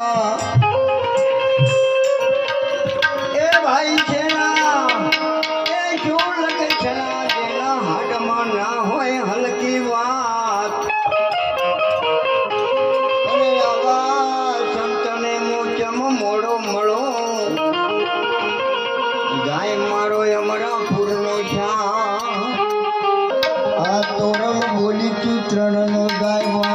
એ ભાઈ છે હલકી વાત. અને આવા મોડો મળો. ગાય મારો અમરાપુરનો છા આ તોરમ બોલી તું ત્રણનો ગાયવાન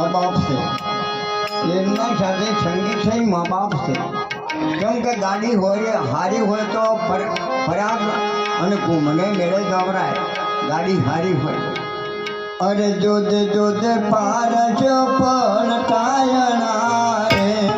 મા બાપ છે. એમના સાથે સંગીત છે મા બાપ છે. કેમ કે ગાડી હોય, હારી હોય તો ફર- અને મને મેળે ગભરાય. ગાડી હારી હોય. અરે જોજે જોજે પાર ચપન કાયના રે.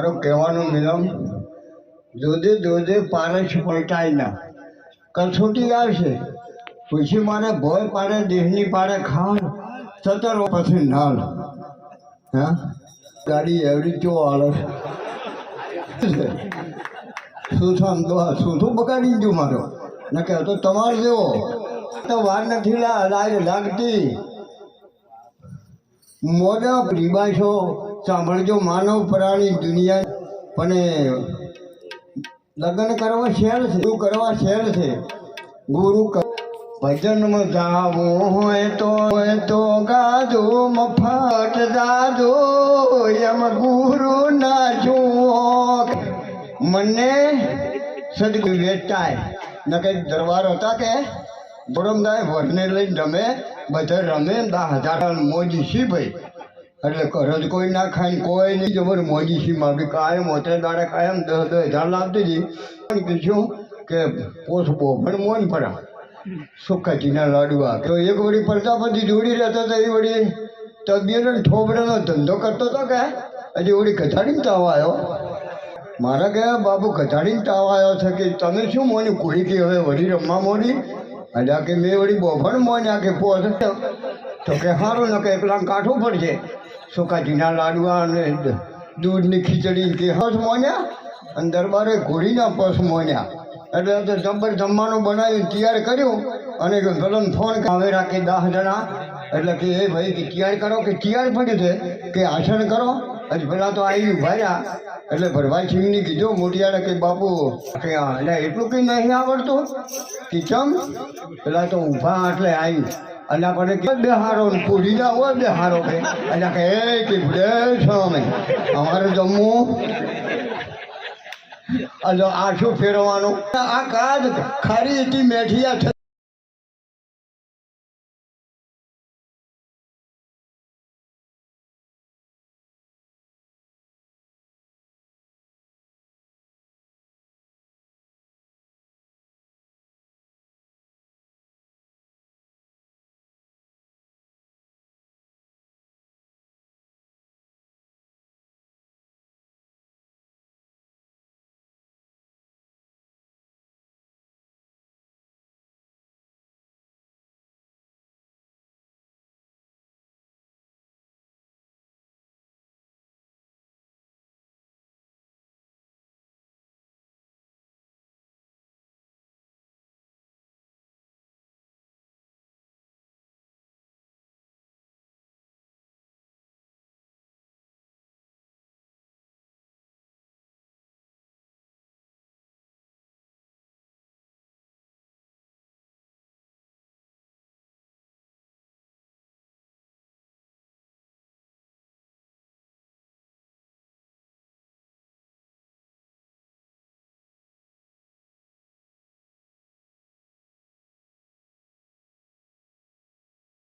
મારો કહેવાનો મિલમ દોધે દોધે પારસ પલટાય ના. કસોટી આવશે, પછી મારે ભોય પાડે, દેહની પાડે ખાણ સતર પછી નાલ હા? ગાડી એવડી ચો આળસ શું સમજો શું શું બગાડી દીધું મારો. ને કે તો તમારે જેવો. તો વાર નથી લાગ, લાગતી. મોઢા રીબાશો સાંભળજો, માનવ પ્રાણી દુનિયા પણ લગ્ન કરવા શેર છે ગુરુ કરવા શેર છે? ગુરુ ભજનમાં જાવું હોય તો હોય તો ગાજો, મફત જાજો એમ ગુરુ ના જુઓ. મને સદગુરુ વેચાય. ન કઈ દરબાર હતા કે બરોમદાય વરને લઈને રમે, બધા રમે દા હજાર મોજી સી ભાઈ? એટલે રજ કોઈ ના ખાય ને કોઈ નહીં. જબર મોજી સી માગી, કાયમ હોતે દાડે કાયમ દસ દસ હજાર લાવતી હતી. પણ કીધું કે પોસ બોભણ મોન પડા સુખાજીના લાડવા. તો એક વળી પ્રજાપતિ જોડી રહેતો હતો, એ વળી તબિયત ઠોબડાનો ધંધો કરતો હતો કે? હજી વળી કથાડીને તાવ આવ્યો. મારા ગયા, બાબુ કથાડીને તાવ આવ્યો છે કે તમે શું મોની કોઈ કે હવે વળી રમવા મોની? એટલે કે મેં વળી બોભણ મોન્યા કે પોસ. તો કે સારું ન કે એકલા કાઠું પડશે. સુકાજીના લાડવા અને દૂધની ખીચડી કે હસ મોન્યા અને દરબારે ઘોડીના પસ મોન્યા. એટલે તો જબ્બર જમવાનું બનાવીને તૈયાર કર્યું અને પેલો ફોન આવે રાખે દસ જણા. એટલે કે, એ ભાઈ, કે તૈયાર કરો કે તૈયાર પડ્યું છે? કે આસન કરો? હજી પેલા તો આવી ભર્યા એટલે ભરભાઈ સિંહની કીધું, મોટિયાને કે, બાપુ, કે એટલે એટલું કંઈ નહીં આવડતું? કે ચમ? પેલા તો ઊભા એટલે આવી અને આપણે કે બે હારો ને પૂરી ના હોય બે હારો કે. અને કે એ ભૂલે છો અમે અમારે જમવું. અને આ શું ફેરવવાનું? આ કાદ ખારી હતી મેઠિયા